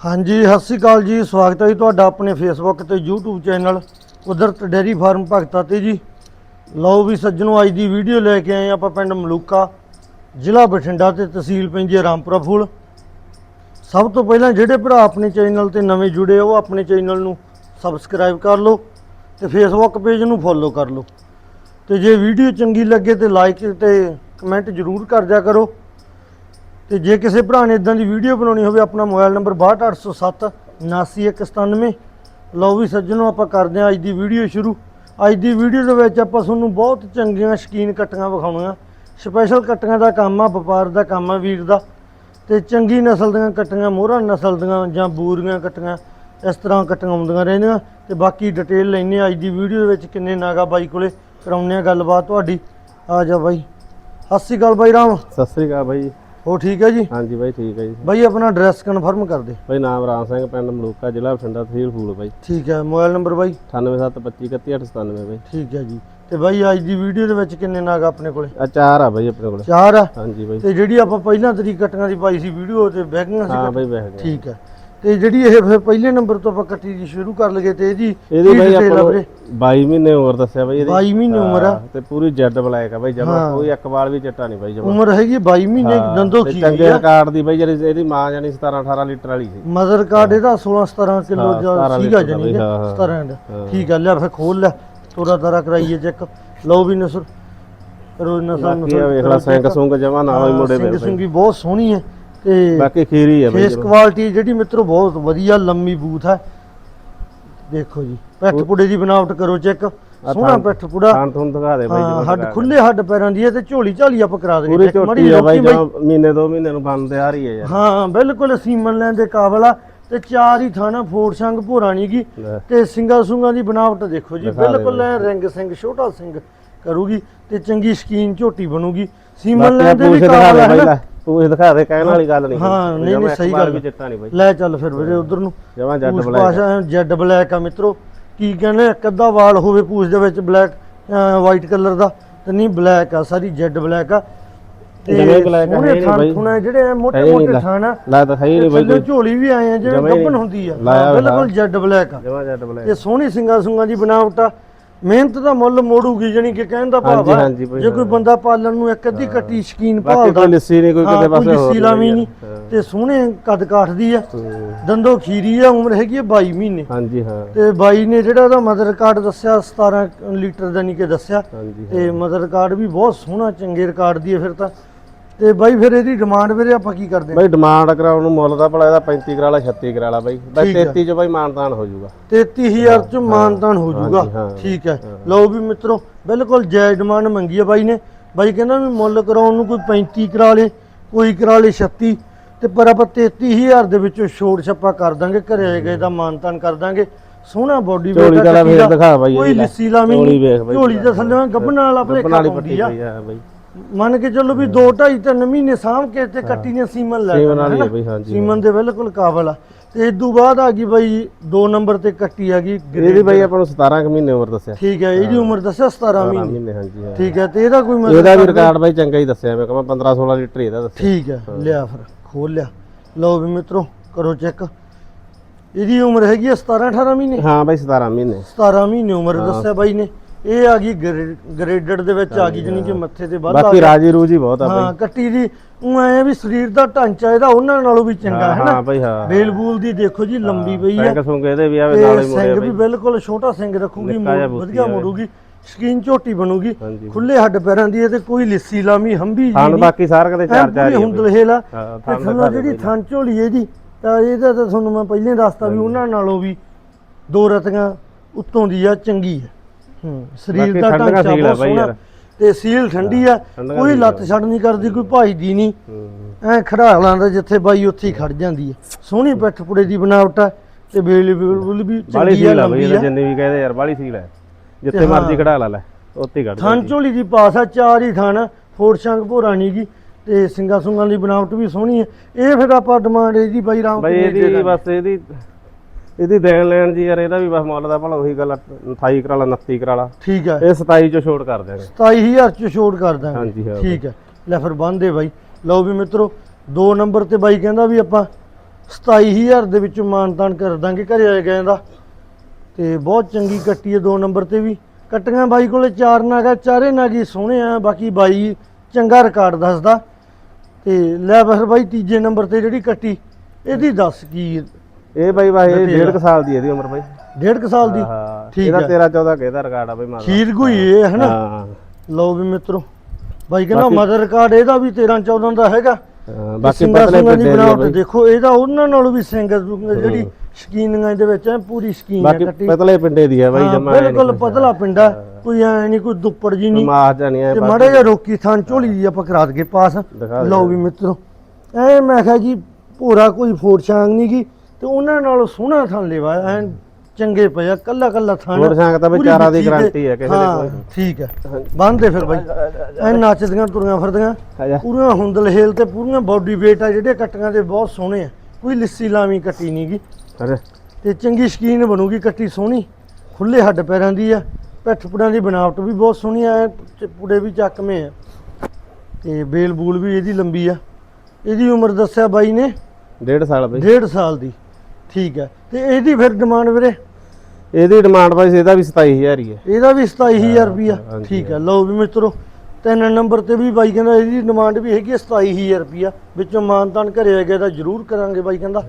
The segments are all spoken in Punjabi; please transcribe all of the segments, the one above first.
ਹਾਂਜੀ, ਸਤਿ ਸ਼੍ਰੀ ਅਕਾਲ ਜੀ। ਸਵਾਗਤ ਹੈ ਜੀ ਤੁਹਾਡਾ ਆਪਣੇ ਫੇਸਬੁੱਕ ਤੇ YouTube channel Kudrat dairy farm Bhagta ਤੇ ਜੀ। ਲਓ ਵੀ ਸੱਜਣੋ, ਅੱਜ ਦੀ ਵੀਡੀਓ ਲੈ ਕੇ ਆਏ ਆਪਾਂ ਪਿੰਡ ਮਲੂਕਾ, ਜ਼ਿਲ੍ਹਾ ਬਠਿੰਡਾ ਤੇ ਤਹਿਸੀਲ ਪੈਂਦੀ ਹੈ ਰਾਮਪੁਰਾ ਫੂਲ। ਸਭ ਤੋਂ ਪਹਿਲਾਂ ਜਿਹੜੇ ਭਰਾ ਆਪਣੇ ਚੈਨਲ ਤੇ ਨਵੇਂ ਜੁੜੇ ਉਹ ਆਪਣੇ ਚੈਨਲ ਨੂੰ ਸਬਸਕ੍ਰਾਈਬ ਕਰ ਲਓ ਤੇ ਫੇਸਬੁੱਕ ਪੇਜ ਨੂੰ ਫੋਲੋ ਕਰ ਲਓ। ਤੇ ਜੇ ਵੀਡੀਓ ਚੰਗੀ ਲੱਗੇ ਤੇ ਲਾਈਕ ਤੇ ਕਮੈਂਟ ਜ਼ਰੂਰ ਕਰ ਦਿਆ ਕਰੋ। ਤੇ ਜੇ ਕਿਸੇ ਭਰਾ ਨੇ ਇਦਾਂ ਦੀ ਵੀਡੀਓ ਬਣਾਉਣੀ ਹੋਵੇ, ਆਪਣਾ ਮੋਬਾਈਲ ਨੰਬਰ 62807 79197 ਲਓ ਵੀ ਸੱਜਣੋ, ਆਪਾਂ ਕਰਦੇ ਹਾਂ ਅੱਜ ਦੀ ਵੀਡੀਓ ਸ਼ੁਰੂ। ਅੱਜ ਦੀ ਵੀਡੀਓ ਦੇ ਵਿੱਚ ਆਪਾਂ ਤੁਹਾਨੂੰ ਬਹੁਤ ਚੰਗੀਆਂ ਸ਼ਕੀਨ ਕੱਟੀਆਂ ਵਿਖਾਉਣੀਆਂ। ਸਪੈਸ਼ਲ ਕੱਟੀਆਂ ਦਾ ਕੰਮ ਆ, ਵਪਾਰ ਦਾ ਕੰਮ ਆ, ਵੀਰ ਦਾ। ਤੇ ਚੰਗੀ ਨਸਲ ਦੀਆਂ ਕੱਟੀਆਂ, ਮੋਹਰਾ ਨਸਲ ਦੀਆਂ ਜਾਂ ਬੂਰੀਆਂ ਕੱਟੀਆਂ, ਇਸ ਤਰ੍ਹਾਂ ਕੱਟੀਆਂ ਆਉਂਦੀਆਂ ਰਹਿੰਦੀਆਂ। ਤੇ ਬਾਕੀ ਡਿਟੇਲ ਲੈਣੇ ਅੱਜ ਦੀ ਵੀਡੀਓ ਦੇ ਵਿੱਚ, ਕਿੰਨੇ ਨਾਗਾ ਬਾਈ ਕੋਲੇ ਕਰਾਉਂਦੇ ਆ ਗੱਲਬਾਤ ਤੁਹਾਡੀ। ਆ ਜਾ ਬਾਈ। ਸਤਿ ਸ਼੍ਰੀ ਅਕਾਲ ਬਾਈ ਰਾਮ। ਸਤਿ ਸ੍ਰੀ ਅਕਾਲ ਬਾਈ। ਹੋ ਠੀਕ ਹੈ ਜੀ? ਹਾਂਜੀ ਬਾਈ ਠੀਕ ਹੈ ਜੀ। ਬਾਈ ਆਪਣਾ ਐਡਰੈਸ ਕਨਫਰਮ ਕਰ ਦੇ। ਬਾਈ ਨਾਮ ਰਾਮ ਸਿੰਘ ਪਿੰਡ ਮਲੂਕਾ ਜ਼ਿਲ੍ਹਾ ਬਠਿੰਡਾ ਤਹਿਸੀਲ ਫੂਲ ਬਾਈ। ਠੀਕ ਹੈ ਮੋਬਾਈਲ ਨੰਬਰ ਬਾਈ? 9772311897 ਬਾਈ। ਠੀਕ ਹੈ ਜੀ। ਤੇ ਬਾਈ ਅੱਜ ਦੀ ਵੀਡੀਓ ਦੇ ਵਿੱਚ ਕਿੰਨੇ ਨਾਗ ਆਪਣੇ ਕੋਲੇ? ਆ ਚਾਰ ਆ ਬਾਈ ਆਪਣੇ ਕੋਲ। ਚਾਰ ਆ? ਹਾਂਜੀ ਬਾਈ। ਤੇ ਜਿਹੜੀ ਆਪਾਂ ਪਹਿਲਾਂ ਤਰੀਕ ਕੱਟੀਆਂ ਦੀ ਪਾਈ ਸੀ ਵੀਡੀਓ ਤੇ ਬੈਗੀਆਂ ਸੀ ਹਾਂ ਬਾਈ ਬਹਿ ਗਿਆ ਠੀਕ ਹੈ। ਤੇ ਜਿਹੜੀ ਇਹ ਫਿਰ ਪਹਿਲੇ ਨੰਬਰ ਤੋਂ ਆਪਾਂ ਕੱਟੀ ਦੀ ਸ਼ੁਰੂ ਕਰ ਲਗੇ ਤੇ ਇਹਦੀ ਇਹਦੀ ਬਾਈ ਆ ਆਪਾਂ ਵੀਰੇ? 22 ਮਹੀਨੇ ਉਮਰ ਦੱਸਿਆ ਬਾਈ ਇਹਦੀ। 22 ਮਹੀਨੇ ਉਮਰ ਆ। ਤੇ ਪੂਰੀ ਜੈਡ ਬਲੈਕ ਆ ਬਾਈ ਜਮਾ। ਕੋਈ ਇੱਕ ਵਾਲ ਵੀ ਚਿੱਟਾ ਨਹੀਂ ਬਾਈ ਜਮਾ। ਉਮਰ ਹੈਗੀ 22 ਮਹੀਨੇ ਦੰਦੋ ਕੀ ਚੰਗੇ ਰਿਕਾਰਡ ਦੀ ਬਾਈ ਜਿਹੜੀ ਇਹਦੀ ਮਾਂ ਜਾਨੀ 17 18 ਲੀਟਰ ਵਾਲੀ ਸੀ। ਮਦਰ ਕਾਰਡ ਇਹਦਾ 16 17 ਕਿਲੋ ਹਾਂ, ਜਾਂ 17 ਸੀਗਾ ਜਾਨੀ ਬਈ, ਹਾਂ, ਹਾਂ। 17 ਦਾ ਹਾਂ। ਠੀਕ ਹੈ ਲਿਆ ਫਿਰ ਖੋਲ ਲੈ। ਤੋਰਾ ਤਾਰਾ ਕਰਾਈਏ ਚੈੱਕ। ਲਓ ਵੀ ਨਸਰ। ਰੋਜ਼ ਬਾਕੀ ਆ ਵੇਖ ਲੈ ਸਿੰਘ ਸੁੰਗ ਜਮਾ ਨਾ ਹੋਈ ਮੁੰਡੇ ਸਿੰਘ ਸੁੰਗੀ ਬਹੁਤ ਸੋਹਣੀ ਹੈ। ਤੇ ਬਾਕੀ ਖੀਰੀ ਆ ਬਾਈ ਫੇਸ ਕੁਆਲਿਟੀ ਜਿਹੜੀ ਮਿੱਤਰੋ ਬਹੁਤ ਵਧੀਆ ਲੰਮੀ ਬੂਥ ਹੈ ਦੇਖੋ ਜੀ ਪੈਠ ਪੁੜੇ ਦੀ ਬਣਾਵਟ ਕਰੋ ਚੈੱਕ। ਸੋਹਣਾ ਪੈਠ ਪੁੜਾ। ਥਾਂ ਥੁੰਨ ਦਿਖਾ ਦੇ ਬਾਈ ਹਾਂ, ਜਮਾ ਹੱਡ ਖੁੱਲੇ ਹੱਡ ਪੈਰਾਂ ਦੀ ਹੈ ਤੇ ਝੋਲੀ ਝਾਲੀ ਆਪਾਂ ਕਰਾ ਦੇਗੇ ਪੂਰੀ ਝੋਟੀ ਆ ਬਾਈ ਜਮਾ ਮਹੀਨੇ ਦੋ ਮਹੀਨੇ ਨੂੰ ਬੰਦ ਆ ਰਹੀ ਹੈ ਯਾਰ। ਹਾਂ ਬਿਲਕੁਲ ਸੀਮਨ ਲੈਣ ਦੇ ਕਾਬਲ ਆ ਤੇ ਚਾਰ ਹੀ ਥਾਣਾ ਫੋੜ ਸੰਗ ਭੋਰਾ ਨੀ ਗੀ ਲੈ। ਤੇ ਸਿੰਗਾ ਸੁੰਗਾ ਦੀ ਬਣਾਵਟ ਦੇਖੋ ਜੀ ਬਿਲਕੁਲ ਐ ਰਿੰਗ ਸਿੰਘ ਛੋਟਾ ਸਿੰਘ ਕਰੂਗੀ ਤੇ ਚੰਗੀ ਸ਼ਕੀਨ ਝੋਟੀ ਬਣੂਗੀ। ਸੀਮਨ ਲੈਣ ਦੇ ਵੀ ਕਾਬਲ ਹੈ ਲੈ ਪੂਛ ਦਿਖਾ ਦੇ ਕਹਿਣ ਵਾਲੀ ਗੱਲ ਨਹੀਂ ਹਾਂ, ਨਹੀਂ, ਨਹੀਂ, ਸਹੀ ਗੱਲ ਵੀ। ਚਿੱਟਾ ਨਹੀਂ ਬਾਈ ਲੈ ਚੱਲ ਫਿਰ ਵੀਰੇ ਉਧਰ ਨੂੰ ਜਮਾ ਜੱਟ ਬਲੈਕ ਪਾਸ਼ਾ ਜੈਡ ਬਲੈਕ ਆ ਮਿੱਤਰੋ ਕੀ ਕਹਿੰਦੇ ਇੱਕ ਅੱਧਾ ਵਾਲ ਹੋਵੇ ਪੂਛ ਦੇ ਵਿੱਚ ਬਲੈਕ ਵਾਈਟ ਕਲਰ ਦਾ ਤੇ ਨਹੀਂ ਬਲੈਕ ਆ ਸਾਰੀ ਜੈਡ ਬਲੈਕ ਆ ਜਿਵੇਂ ਹੈ ਬਾਈ। ਥੁਣੇ ਜਿਹੜੇ ਮੋਟੇ ਮੋਟੇ। ਥਣ ਲਾ ਤਾਂ ਨਹੀਂ ਬਾਈ ਝੋਲੀ ਵੀ ਆਏ ਆ ਜਿਵੇਂ। ਹੁੰਦੀ ਆ। ਬਿਲਕੁਲ ਜੈਡ ਬਲੈਕ ਆ ਜਮਾ ਬਲੈਕ ਤੇ ਸੋਹਣੀ ਸਿੰਗਾ ਸੁੰਗਾ ਦੀ ਬਣਾਵਟ ਆ ਮਿਹਨਤ ਦਾ ਮੁੱਲ ਮੋੜੂਗੀ ਜਾਨੀ ਕਿ ਕਹਿਣ ਦਾ ਭਾਵ ਹਾਂਜੀ, ਆ ਹਾਂਜੀ ਜੇ ਕੋਈ ਬੰਦਾ ਪਾਲਣ ਨੂੰ ਇੱਕ ਅੱਧੀ ਕੱਟੀ ਸ਼ਕੀਨ ਬਾਕੀ ਭਾਲਦਾ ਕੋਈ ਲੱਸੀ ਨਹੀਂ ਕੋਈ ਹਾਂ, ਕਿਤੇ ਕੋਈ ਪਾਸੇ ਹੋਰ ਲੱਸੀ ਲਾਵੀਂ ਨਹੀਂ ਹਾਂ। ਤੇ ਸੋਹਣੇ ਕੱਦ ਕਾਠ ਦੀ ਆ। ਹੂੰ। ਦੰਦੋ ਖੀਰੀ ਆ ਉਮਰ ਹੈਗੀ ਆ 22 ਮਹੀਨੇ। ਹਾਂਜੀ ਹਾਂ। ਤੇ ਬਾਈ ਨੇ ਜਿਹੜਾ ਉਹਦਾ ਮਦਰ ਕਾਰਡ ਦੱਸਿਆ 17 ਲੀਟਰ ਦਾ ਨਹੀਂ ਕਿ ਦੱਸਿਆ ਹਾਂਜੀ। ਤੇ ਮਦਰ ਕਾਰਡ ਵੀ ਬਹੁਤ ਸੋਹਣਾ ਚੰਗੇ ਰਿਕਾਰਡ ਦੀ ਹੈ ਫਿਰ ਤਾਂ। ਤੇ ਬਾਈ ਫਿਰ ਇਹਦੀ ਡਿਮਾਂਡ ਵੀਰੇ ਆਪਾਂ ਕੀ ਕਰਦੇ ਬਾਈ ਡਿਮਾਂਡ ਕਰਾਉਣ ਨੂੰ ਮੁੱਲ ਦਾ ਭਲਾ ਇਹਦਾ 35 ਕਰਾਲਾ 36 ਕਰਾਲਾ ਬਾਈ। ਬਾਈ ਆ। 33 ਚ ਬਾਈ ਮਾਨਤਾਨ ਹੋ ਜਾਊਗਾ। 33000 ਚ ਮਾਨਤਾਨ ਹੋ ਜਾਊਗਾ। ਠੀਕ ਹੈ। ਲਓ ਵੀ ਮਿੱਤਰੋ ਬਿਲਕੁਲ ਜਾਇਜ਼ ਡਿਮਾਂਡ ਮੰਗੀ ਹੈ ਬਾਈ ਨੇ। ਬਾਈ ਕਹਿੰਦਾ ਵੀ ਮੁੱਲ ਕਰਾਉਣ ਨੂੰ ਕੋਈ 35 ਕਰਾ ਲੇ ਕੋਈ ਕਰਾ ਲੇ 36 ਤੇ ਪਰ ਆਪਾਂ 33000 ਦੇ ਵਿੱਚੋਂ ਛੋੜ ਛੱਪਾ ਕਰ ਦਾਂਗੇ ਘਰੇ ਆਏ ਗਏ ਦਾ ਮਾਨਤਾਨ ਕਰ ਦਾਂਗੇ। ਸੋਹਣਾ ਬੋਡੀ ਝੋਲੀ ਦਾ। ਦਿਖਾ ਬਾਈ ਕੋਈ ਲੈ। ਲਿੱਸੀ ਲਾਵੀਂ ਝੋਲੀ ਵੇਖ ਬਾਈ ਝੋਲੀ ਦੇ ਥੱਲੇ ਗੱਪਣ ਭਲੇਖਾ ਵਾਲੀ ਪਾਉਂਦੀ ਪੱਟੀ ਆ। ਆ ਬਾਈ। ਮੰਨ ਕੇ ਚੱਲੋ ਵੀ 2 2.5 3 ਮਹੀਨੇ ਸਾਂਭ ਕੇ ਤੇ ਕੱਟੀ ਨੇ ਸੀਮਨ ਲੈ ਸੀਮਨ ਲੈਣਾ, ਵਾਲੀ ਹੈਨਾ? ਹੈ ਬਈ, ਹਾਂਜੀ, ਸੀਮਨ ਦੇ ਬਿਲਕੁਲ ਕਾਬਲ ਆ। ਤੇ ਇਸ ਤੋਂ ਬਾਅਦ ਆ ਗਈ ਬਾਈ 2 ਨੰਬਰ ਤੇ ਕੱਟੀ ਆ ਗਈ ਇਹਦੀ ਬਾਈ ਆਪਾਂ ਨੂੰ 17 ਕੁ ਮਹੀਨੇ ਉਮਰ ਦੱਸਿਆ। ਠੀਕ ਹੈ ਇਹਦੀ ਉਮਰ ਦੱਸਿਆ 17 17 ਮਹੀਨੇ। ਹਾਂਜੀ ਠੀਕ ਹੈ ਤੇ ਇਹਦਾ ਕੋਈ ਮਤਲਬ ਇਹਦਾ ਵੀ ਰਿਕਾਰਡ ਬਾਈ ਚੰਗਾ ਹੀ ਦੱਸਿਆ ਮੈਂ ਕਹਾਂ 15 16 ਲੀਟਰ ਇਹਦਾ ਦੱਸਿਆ। ਠੀਕ ਹੈ ਲਿਆ ਫਿਰ ਖੋਲ ਲਿਆ ਲਓ ਵੀ ਮਿੱਤਰੋ ਕਰੋ ਚੈੱਕ। ਇਹਦੀ ਉਮਰ ਹੈਗੀ ਆ 17 18 ਮਹੀਨੇ? ਹਾਂ ਬਾਈ 17 ਮਹੀਨੇ। 17 ਮਹੀਨੇ ਉਮਰ ਦੱਸਿਆ ਬਾਈ ਨੇ। ਇਹ ਆ ਗਈ ਗ੍ਰੇਡਡ ਦੇ ਵਿੱਚ ਆ ਗਈ ਜਾਨੀ ਕਿ ਮੱਥੇ ਤੇ ਵੱਧ ਆ ਬਾਕੀ ਰਾਜੀ ਰੂਜੀ ਬਹੁਤ ਆ ਹਾਂ ਬਾਈ। ਕੱਟੀ ਦੀ ਉਹ ਐ ਵੀ ਸਰੀਰ ਦਾ ਢਾਂਚਾ ਇਹਦਾ ਉਹਨਾਂ ਨਾਲੋਂ ਵੀ ਚੰਗਾ ਹੈ ਹਾਂ ਨਾ। ਬਾਈ ਹਾਂ। ਬੇਲ ਬੂਲ ਦੀ ਦੇਖੋ ਜੀ ਲੰਬੀ ਪਈ ਹੈ ਸਿੰਘ ਸੁੰਗ ਇਹਦੇ ਵੀ ਆਵੇ ਨਾਲ ਹੀ ਮੁੜੇ ਸਿੰਘ ਬਾਈ। ਵੀ ਬਿਲਕੁਲ ਛੋਟਾ ਸਿੰਘ ਰੱਖੂਗੀ ਵਧੀਆ। ਮੋੜੂਗੀ ਸਕੀਨ ਝੋਟੀ ਬਣੂਗੀ ਖੁੱਲੇ ਹੱਡ ਪੈਰਾਂ ਦੀ ਹੈ ਤੇ ਕੋਈ ਲਿੱਸੀ ਲਾਮੀ ਹੰਬੀ ਥਣ ਬਾਕੀ ਸਾਰ ਕਦੇ ਚਾਰ ਚਾਰ ਹੀ ਆ ਹੁੰਦਲ ਬਾਈ। ਹੇਲਾ ਹਾਂ ਤੇ ਤੁਹਾਨੂੰ ਜਿਹੜੀ ਥਣ ਝੋਲੀ ਇਹਦੀ ਤਾਂ ਇਹਦਾ ਤਾਂ ਤੁਹਾਨੂੰ ਮੈਂ ਪਹਿਲਾਂ ਹੀ ਦੱਸਤਾ ਵੀ ਉਹਨਾਂ ਨਾਲੋਂ ਵੀ ਦੋ ਰਤੀਆਂ ਉੱਤੋਂ ਦੀ ਆ ਚੰਗੀ ਹੈ ਹੂੰ ਸਰੀਰ ਦਾ ਢਾਂਚਾ ਆ ਬਹੁਤ ਸੋਹਣਾ। ਤੇ ਸੀਲ ਠੰਡੀ ਆ ਕੋਈ ਲੱਤ ਛੱਡ ਨਹੀਂ ਕਰਦੀ ਕੋਈ ਭਾਈਦੀ ਨਹੀਂ। ਐ ਖੜਾਲਾਂ ਦਾ ਜਿੱਥੇ ਬਾਈ ਉੱਥੇ ਹੀ ਖੜ ਜਾਂਦੀ ਹੈ ਸੋਹਣੀ ਪਿੱਠ ਪੁੜੇ ਦੀ ਬਣਾਵਟ ਹੈ ਤੇ ਬੇਲ ਬੁਲ ਵੀ ਚੰਗੀ ਆ ਆ ਲੰਬੀ ਆ ਜਿੰਨੇ ਵੀ ਕਹਦੇ ਯਾਰ ਬਾਲੀ ਸੀਲ ਹੈ ਜਿੱਥੇ। ਮਰਜ਼ੀ ਕਢਾ ਲਾ ਲੈ ਉੱਥੇ ਹੀ ਕੱਢ ਥਣ ਝੋਲੀ ਦੀ ਪਾਸ ਆ ਚਾਰ ਹੀ ਥਣ ਫੋੜ ਸ਼ੰਗ ਭੋਰਾ ਨੀ ਗੀ ਤੇ ਸਿੰਗਾ ਸੁੰਗਾਂ ਦੀ ਬਣਾਵਟ ਵੀ ਸੋਹਣੀ ਹੈ ਇਹ ਫਿਰ ਆਪਾਂ ਡਿਮਾਂਡ ਇਹਦੀ ਬਾਈ ਰਾਮ ਬਈ ਇਹਦੀ? ਬਸ ਇਹਦੀ ਇਹਦੀ ਦੇਣ ਲੈਣ ਜੀ ਯਾਰ ਇਹਦਾ ਵੀ ਬਸ ਮੁੱਲ ਦਾ ਭਲਾ ਉਹੀ ਗੱਲ 28 ਕਰਾ ਲਾ 29 ਕਰਾ ਲਾ ਠੀਕ ਹੈ ਇਹ 27 ਚੋਂ ਛੋੜ ਕਰ ਦਿਆਂਗੇ। 27000 ਚ ਛੋੜ ਕਰ ਦਾਂਗੇ ਹਾਂਜੀ ਹਾਂ। ਠੀਕ ਹੈ ਲੈ ਫਿਰ ਬੰਦੇ ਬਾਈ। ਲਓ ਵੀ ਮਿੱਤਰੋ ਦੋ ਨੰਬਰ ਤੇ ਬਾਈ ਕਹਿੰਦਾ ਵੀ ਆਪਾਂ 27000 ਦੇ ਵਿੱਚੋਂ ਮਾਨਤਾਨ ਕਰ ਦਾਂਗੇ ਘਰੇ ਆ ਗਏ ਦਾ। ਤੇ ਬਹੁਤ ਚੰਗੀ ਕੱਟੀ ਹੈ ਦੋ ਨੰਬਰ ਤੇ ਵੀ। ਕੱਟੀਆਂ ਬਾਈ ਕੋਲੇ ਚਾਰ ਨਾਗਾ ਚਾਰੇ ਨਾਗੀ ਸੋਹਣੇ ਆ ਬਾਕੀ ਬਾਈ ਚੰਗਾ ਰਿਕਾਰਡ ਦੱਸਦਾ। ਤੇ ਲੈ ਬਸ ਬਾਈ ਤੀਜੇ ਨੰਬਰ ਤੇ ਜਿਹੜੀ ਕੱਟੀ ਇਹਦੀ ਦੱਸ ਕੀ ਇਹ ਬਾਈ ਬਾਈ ਇਹ। ਡੇਢ ਕੁ ਸਾਲ ਦੀ ਇਹਦੀ ਉਮਰ ਬਾਈ। ਡੇਢ ਕੁ ਸਾਲ ਦੀ? ਹਾਂ ਠੀਕ ਇਹਦਾ ਹੈ। 13 14 ਕੇ ਦਾ ਰਿਕਾਰਡ ਆ ਬਾਈ ਮਾਰ ਖੀਰ ਕੋਈ ਇਹ ਹੈ ਨਾ ਹਾਂ। ਲਓ ਵੀ ਮਿੱਤਰੋ ਬਾਈ ਕਹਿੰਦਾ ਮਦਰ ਰਿਕਾਰਡ ਇਹਦਾ ਵੀ 13 14 ਦਾ ਹੈਗਾ। ਹਾਂ, ਬਾਕੀ ਸਿੰਘਾਂ ਪਤਲੇ ਸਿੰਘਾਂ ਦੀ ਬਣਾਵਟ ਬਾਈ। ਦੇਖੋ ਇਹਦਾ ਉਹਨਾਂ ਨਾਲੋਂ ਵੀ ਸਿੰਘ ਜਿਹੜੀ ਸ਼ਕੀਨੀਆਂ ਦੇ ਵਿੱਚ ਹੈ ਪੂਰੀ ਸ਼ਕੀਨ ਹੈ ਬਾਕੀ ਕੱਟੀ। ਪਤਲੇ ਪਿੰਡੇ ਦੀ ਆ ਬਾਈ ਹਾਂ, ਜਮਾ ਬਿਲਕੁਲ ਪਤਲਾ ਪਿੰਡਾ ਕੋਈ ਐ ਨਹੀਂ ਕੋਈ ਦੁੱਪੜ ਜੀ ਨਹੀਂ। ਮਾਸ ਜਾਨੀ ਆ ਤੇ ਮਾੜਾ ਜਿਹਾ ਰੋਕੀ ਥਾਂ ਝੋਲੀ ਦੀ ਆਪਾਂ ਕਰਾ ਦਗੇ ਪਾਸ। ਦਿਖਾ ਲਓ ਵੀ ਮਿੱਤਰੋ ਐ ਮੈਂ ਕਿਹਾ ਜੀ ਭੋਰਾ ਕੋਈ ਫੋੜ ਛਾਂਗ ਨਹੀਂ ਗੀ ਤੇ ਉਹਨਾਂ ਨਾਲੋਂ ਸੋਹਣਾ ਥਾਂ ਲੈਵਾ ਐ ਚੰਗੇ ਪਿਆ ਕੱਲਾ ਕੱਲਾ ਥਾਂ ਫੋੜ ਛਾਂਗ ਤਾਂ ਬਈ ਪੂਰੀ ਚਾਰਾਂ ਦੀ ਗਾਰੰਟੀ ਹੈ, ਕਿਸੇ ਦੇ ਕੋਈ। ਠੀਕ ਹੈ ਬੰਨਦੇ ਫਿਰ ਬਾਈ। ਐ ਨੱਚਦੀਆਂ ਤੁਰੀਆਂ ਫਿਰਦੀਆਂ। ਪੂਰੀਆਂ ਹੁੰਦਲ ਹੇਲ ਤੇ ਪੂਰੀਆਂ ਬਾਡੀ ਵੇਟ ਆ ਜਿਹੜੇ ਕੱਟੀਆਂ ਦੇ ਬਹੁਤ ਸੋਹਣੇ ਆ। ਕੋਈ ਲਿੱਸੀ ਲਾਵੀਂ ਕੱਟੀ ਨਹੀਂਗੀ ਤੇ ਚੰਗੀ ਸ਼ਕੀਨ ਬਣੂਗੀ ਕੱਟੀ ਸੋਹਣੀ। ਖੁੱਲੇ ਹੱਡ ਪੈਰਾਂ ਦੀ ਆ ਪਿੱਠ ਪੁੜਾਂ ਦੀ ਬਣਾਵਟ ਵੀ ਬਹੁਤ ਸੋਹਣੀ ਆ ਪੁੜੇ ਵੀ ਚੱਕਵੇਂ ਆ। ਤੇ ਬੇਲ ਬੂਲ ਵੀ ਇਹਦੀ ਲੰਬੀ ਆ। ਇਹਦੀ ਉਮਰ ਦੱਸਿਆ ਬਾਈ ਨੇ ਡੇਢ ਸਾਲ ਬਾਈ। ਡੇਢ ਸਾਲ ਦੀ। ਠੀਕ ਹੈ। ਤੇ ਇਹਦੀ ਫਿਰ ਡਿਮਾਂਡ ਵੀਰੇ? ਇਹਦੀ ਡਿਮਾਂਡ ਬਾਈ ਇਹਦਾ ਵੀ 27000 ਹੀ ਹੈ। ਇਹਦਾ ਵੀ 27000 ਰੁਪਿਆ ਠੀਕ ਹੈ। ਲਓ ਵੀ ਮਿੱਤਰੋ ਤਿੰਨ ਨੰਬਰ ਤੇ ਵੀ ਬਾਈ ਕਹਿੰਦਾ ਇਹਦੀ ਡਿਮਾਂਡ ਵੀ ਹੈਗੀ ਹੈ 27000 ਰੁਪਿਆ ਵਿੱਚੋਂ ਮਾਨਤਾਨ ਘਰੇ ਆ ਗਿਆ ਤਾਂ ਜ਼ਰੂਰ ਕਰਾਂਗੇ ਬਾਈ ਕਹਿੰਦਾ।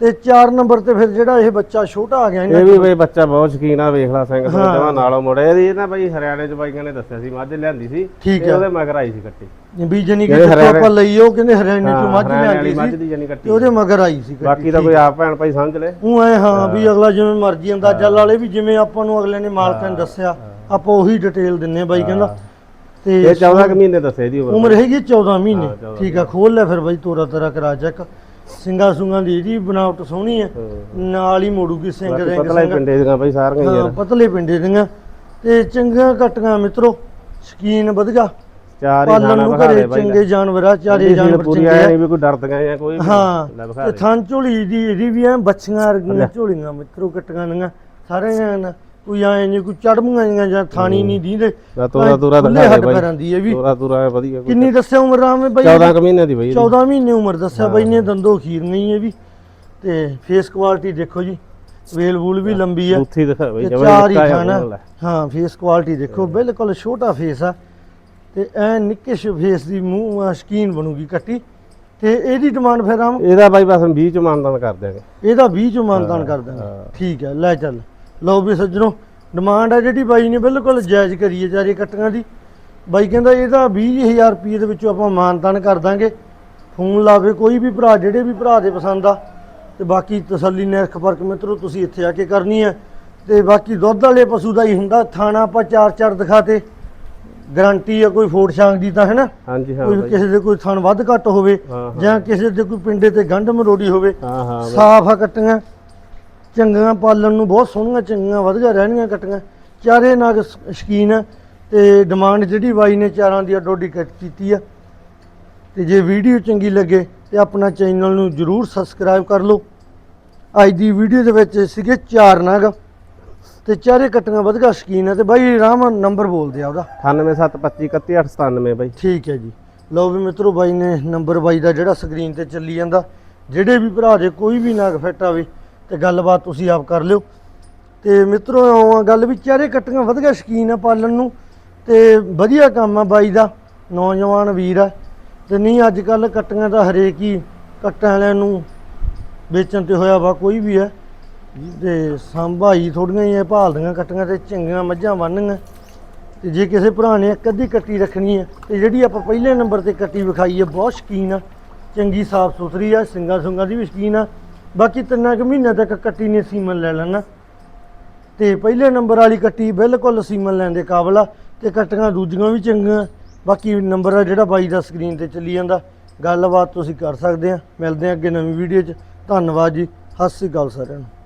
ਤੇ 4 ਨੰਬਰ ਤੇ ਫਿਰ ਜਿਹੜਾ ਇਹ ਬੱਚਾ ਛੋਟਾ ਆ ਗਿਆ ਇਹ ਵੀ ਬਈ ਬੱਚਾ ਬਹੁਤ ਸ਼ਕੀਨ ਆ ਵੇਖ ਲਾ ਸਿੰਘ ਤੋਂ। ਜਮਾ ਨਾਲੋਂ ਮੁੜਿਆ ਇਹਦੀ ਇਹ ਨਾ ਬਈ ਹਰਿਆਣੇ ਚ ਬਾਈਆਂ ਨੇ ਦੱਸਿਆ ਸੀ ਮੱਝ ਲਿਆਂਦੀ ਸੀ ਤੇ। ਉਹਦੇ ਮਗਰ ਆਈ ਸੀ ਕੱਟੀ। ਵੀ ਜਨੀ ਕਿ ਆਪਾਂ ਲਈ ਉਹ ਕਹਿੰਦੇ ਹਰਿਆਣੇ ਚੋਂ ਮੱਝ ਲਿਆਂਦੀ ਵਾਲੀ ਮੱਝ ਸੀ ਦੀ ਤੇ ਕੱਟੀ ਉਹਦੇ ਮਗਰ ਆਈ ਸੀ ਕੱਟੀ, ਬਾਕੀ ਤਾਂ ਕੋਈ ਆਪ ਭੈਣ ਭਾਈ ਸਮਝ ਲੈ। ਉਹ ਐ ਹਾਂ ਵੀ ਅਗਲਾ ਜਿਵੇਂ ਮਰਜ਼ੀ ਅੰਦਾਜ਼ਾ ਲਾ ਲੇ ਵੀ ਜਿਵੇਂ ਆਪਾਂ ਨੂੰ ਅਗਲੇ ਨੇ ਮਾਲਕਾਂ ਨੇ ਦੱਸਿਆ ਆਪਾਂ ਉਹੀ ਡਿਟੇਲ ਦਿੰਨੇ ਬਾਈ ਕਹਿੰਦਾ। ਤੇ ਇਹ 14 ਕੁ ਮਹੀਨੇ ਦੱਸੇ ਦੀ ਉਮਰ। ਹੈਗੀ 14 ਮਹੀਨੇ। ਹਾਂ, 14 ਠੀਕ ਆ ਖੋਲ ਲੈ ਫਿਰ ਬਾਈ ਤੋਰਾ ਤੇਰਾ ਕਰਾ ਚੈੱਕ। ਸਿੰਘਾ ਸੁੰਗਾਂ ਦੀ ਇਹਦੀ ਬਣਾਵਟ ਸੋਹਣੀ ਹੈ। ਨਾਲ ਹੀ ਮੋੜੂਗੀ ਸਿੰਘ ਦੇ ਪਤਲਾ ਪਿੰਡੇ ਦੀਆਂ ਬਾਈ ਸਾਰੀਆਂ ਯਾਰ ਪਤਲੇ ਪਿੰਡੇ ਦੀਆਂ। ਤੇ ਚੰਗੀਆਂ ਕੱਟੀਆਂ ਮਿੱਤਰੋ ਸ਼ਕੀਨ ਵਧਗਾ। ਚਾਰ ਨੂੰ ਘਰੇ ਚੰਗੇ ਜਾਨਵਰ ਆ ਚਾਰੇ ਜਾਨਵਰ ਚੰਗੇ ਆ। ਨਹੀਂ ਵੀ ਕੋਈ ਡਰਦੀਆਂ ਜਾਂ ਕੋਈ ਹਾਂ ਤੇ ਥਾਂ ਝੋਲੀ ਦੀ ਇਹਦੀ ਵੀ ਐ ਬੱਚੀਆਂ ਵਰਗੀਆਂ ਝੋਲੀਆਂ ਮਿੱਤਰੋ ਕੱਟੀਆਂ ਦੀਆਂ ਸਾਰਿਆਂ ਕੋਈ ਐ ਨਹੀਂ ਕੋਈ ਚੜਮੀਆਂ ਜੀਆਂ ਜਾਂ ਥਾਣੀ ਨਹੀਂ ਦੀਂਦੇ। ਤੋਰਾ ਤੋਰਾ ਦਿਖਾ ਦੇ ਬਾਈ। ਇਹ ਵੀ। ਤੋਰਾ ਤੋਰਾ ਵਧੀਆ ਕੋਈ ਕਿੰਨੀ ਦੱਸਿਆ ਉਮਰ ਰਾਮ ਬਾਈ? 14 ਕੁ ਮਹੀਨੇ ਦੀ ਬਾਈ ਇਹਦੀ। 14 ਮਹੀਨੇ ਉਮਰ ਦੱਸਿਆ ਬਾਈ ਨੇ ਦੰਦੋ ਖੀਰ ਨਹੀਂ ਹੈ ਵੀ। ਤੇ ਫੇਸ ਕੁਆਲਿਟੀ ਦੇਖੋ ਜੀ ਵੇਲ ਵੂਲ ਵੀ ਲੰਬੀ ਆ ਬੂਥੀ ਦਿਖਾ ਬਾਈ ਚਾਰ ਹੀ ਖਾਣਾ। ਹਾਂ। ਫੇਸ ਕੁਆਲਿਟੀ ਦੇਖੋ ਬਿਲਕੁਲ ਛੋਟਾ ਫੇਸ ਆ। ਤੇ ਐ ਨਿੱਕੇ ਜਿਹੇ ਫੇਸ ਦੀ ਮੂੰਹ ਆ, ਸ਼ਕੀਨ ਬਣੂਗੀ ਕੱਟੀ। ਤੇ ਇਹਦੀ ਡਿਮਾਂਡ ਫਿਰ ਆਮ ਇਹਦਾ ਬਾਈ ਬਸ 20 ਚ ਮਾਨਦਾਨ ਕਰ ਦਿਆਂਗੇ। ਇਹਦਾ 20 ਚ ਮਾਨਤਾਨ ਕਰ ਦਾਂਗੇ ਹਾਂ। ਠੀਕ ਹੈ ਲੈ ਚੱਲ। ਲਓ ਵੀ ਸੱਜਣੋ ਡਿਮਾਂਡ ਆ ਜਿਹੜੀ ਬਾਈ ਨੇ ਬਿਲਕੁਲ ਜਾਇਜ਼ ਕਰੀਏ ਚਾਰੇ ਕੱਟੀਆਂ ਦੀ। ਬਾਈ ਕਹਿੰਦਾ ਇਹਦਾ 20000 ਰੁਪਏ ਦੇ ਵਿੱਚੋਂ ਆਪਾਂ ਮਾਨਤਾਨ ਕਰ ਦਾਂਗੇ। ਫੋਨ ਲਾਵੇ ਕੋਈ ਵੀ ਭਰਾ ਜਿਹੜੇ ਵੀ ਭਰਾ ਦੇ ਪਸੰਦ ਆ। ਤੇ ਬਾਕੀ ਤਸੱਲੀ ਨਿਰਖ ਫ਼ਰਕ ਮਿੱਤਰੋ ਤੁਸੀਂ ਇੱਥੇ ਆ ਕੇ ਕਰਨੀ ਹੈ। ਤੇ ਬਾਕੀ ਦੁੱਧ ਵਾਲੇ ਪਸ਼ੂ ਦਾ ਹੀ ਹੁੰਦਾ ਥਾਣਾ ਆਪਾਂ ਚਾਰ ਚਾਰ ਦਿਖਾਤੇ। ਗਾਰੰਟੀ ਆ ਕੋਈ ਫੋੜ ਛਾਂਗ ਦੀ ਤਾਂ ਹੈ ਨਾ ਹਾਂਜੀ ਹਾਂ ਕੋਈ ਕਿਸੇ ਦੇ ਕੋਈ ਥਣ ਵੱਧ ਘੱਟ ਹੋਵੇ। ਜਾਂ ਕਿਸੇ ਦੇ ਕੋਈ ਪਿੰਡੇ ਤੇ ਗੰਢ ਮਰੋੜੀ ਹੋਵੇ। ਹਾਂ ਹਾਂ ਬਾਈ। ਸਾਫ਼ ਆ ਕੱਟੀਆਂ। ਚੰਗੀਆਂ ਪਾਲਣ ਨੂੰ ਬਹੁਤ ਸੋਹਣੀਆਂ ਚੰਗੀਆਂ ਵਧੀਆ ਰਹਿਣੀਆਂ ਕੱਟੀਆਂ। ਚਾਰੇ ਨਾਗ ਸ਼ਕੀਨ ਆ ਤੇ ਡਿਮਾਂਡ ਜਿਹੜੀ ਬਾਈ ਨੇ ਚਾਰਾਂ ਦੀ ਅੱਡੋਡੀ ਕੀਤੀ ਆ। ਤੇ ਜੇ ਵੀਡੀਓ ਚੰਗੀ ਲੱਗੇ ਤੇ ਆਪਣਾ ਚੈਨਲ ਨੂੰ ਜਰੂਰ ਸਬਸਕ੍ਰਾਈਬ ਕਰ ਲਓ। ਅੱਜ ਦੀ ਵੀਡੀਓ ਦੇ ਵਿੱਚ ਸੀਗੇ ਚਾਰ ਨਾਗ ਤੇ ਚਾਰੇ ਕੱਟੀਆਂ ਵਧੀਆ ਸ਼ਕੀਨ ਆ ਤੇ ਬਾਈ ਰਾਮ ਨੰਬਰ ਬੋਲਦੇ ਆ ਉਹਦਾ। 9872231897 ਬਾਈ। ਠੀਕ ਹੈ ਜੀ। ਲਓ ਵੀ ਮਿੱਤਰੋ ਬਾਈ ਨੇ ਨੰਬਰ ਬਾਈ ਦਾ ਜਿਹੜਾ ਸਕਰੀਨ ਤੇ ਚੱਲੀ ਜਾਂਦਾ। ਜਿਹੜੇ ਵੀ ਭਰਾ ਦੇ ਕੋਈ ਵੀ ਨਾਗ ਫਿੱਟ ਆਵੇ ਤੇ ਗੱਲਬਾਤ ਤੁਸੀਂ ਆਪ ਕਰ ਲਿਓ। ਤੇ ਮਿੱਤਰੋ ਆ ਗੱਲ ਵੀ ਚਾਰੇ ਕੱਟੀਆਂ, ਵਧੀਆ ਸ਼ਕੀਨ ਆ ਪਾਲਣ ਨੂੰ। ਤੇ ਵਧੀਆ ਕੰਮ ਆ ਬਾਈ ਦਾ, ਨੌਜਵਾਨ ਵੀਰ ਆ। ਤੇ ਨਹੀਂ ਅੱਜ ਕੱਲ ਕੱਟੀਆਂ ਤਾਂ ਹਰੇਕ ਹੀ ਕੱਟਾਂ ਵਾਲਿਆਂ ਨੂੰ ਵੇਚਣ ਤੇ ਹੋਇਆ ਵਾ, ਕੋਈ ਵੀ ਹੈ ਤੇ ਸੰਭਾਈ ਥੋੜੀਆਂ ਹੀ ਭਾਲਦੀਆਂ ਕੱਟੀਆਂ ਤੇ ਚੰਗੀਆਂ ਮੱਝਾਂ ਬੰਨੀਆਂ ਤੇ ਜੇ ਕਿਸੇ ਭਰਾ ਨੇ ਇੱਕ ਅੱਧੀ ਕੱਟੀ ਰੱਖਣੀ ਹੈ ਤੇ ਜਿਹੜੀ ਆਪਾਂ ਪਹਿਲੇ ਨੰਬਰ ਤੇ ਕੱਟੀ ਵਿਖਾਈ ਹੈ ਬਹੁਤ ਸ਼ਕੀਨ ਆ। ਚੰਗੀ ਸਾਫ਼ ਸੁਥਰੀ ਆ ਸਿੰਗਾ ਸੁੰਗਾ ਦੀ ਵੀ ਸ਼ਕੀਨ ਆ। ਬਾਕੀ ਤਿੰਨਾਂ ਕੁ ਮਹੀਨਿਆਂ ਤੱਕ ਕੱਟੀ ਨੇ ਸੀਮਨ ਲੈ ਲੈਣਾ। ਤੇ ਪਹਿਲੇ ਨੰਬਰ ਵਾਲੀ ਕੱਟੀ ਬਿਲਕੁਲ ਸੀਮਨ ਲੈਣ ਦੇ ਕਾਬਲ ਆ, ਤੇ ਕੱਟੀਆਂ ਦੂਜੀਆਂ ਵੀ ਚੰਗੀਆਂ। ਬਾਕੀ ਨੰਬਰ ਆ ਜਿਹੜਾ ਬਾਈ ਦਾ ਸਕਰੀਨ ਤੇ ਚੱਲੀ ਜਾਂਦਾ। ਗੱਲਬਾਤ ਤੁਸੀਂ ਕਰ ਸਕਦੇ ਆ। ਮਿਲਦੇ ਆ ਅੱਗੇ ਨਵੀਂ ਵੀਡੀਓ 'ਚ। ਧੰਨਵਾਦ ਜੀ। ਸਤਿ ਸ੍ਰੀ ਅਕਾਲ ਸਾਰਿਆਂ ਨੂੰ।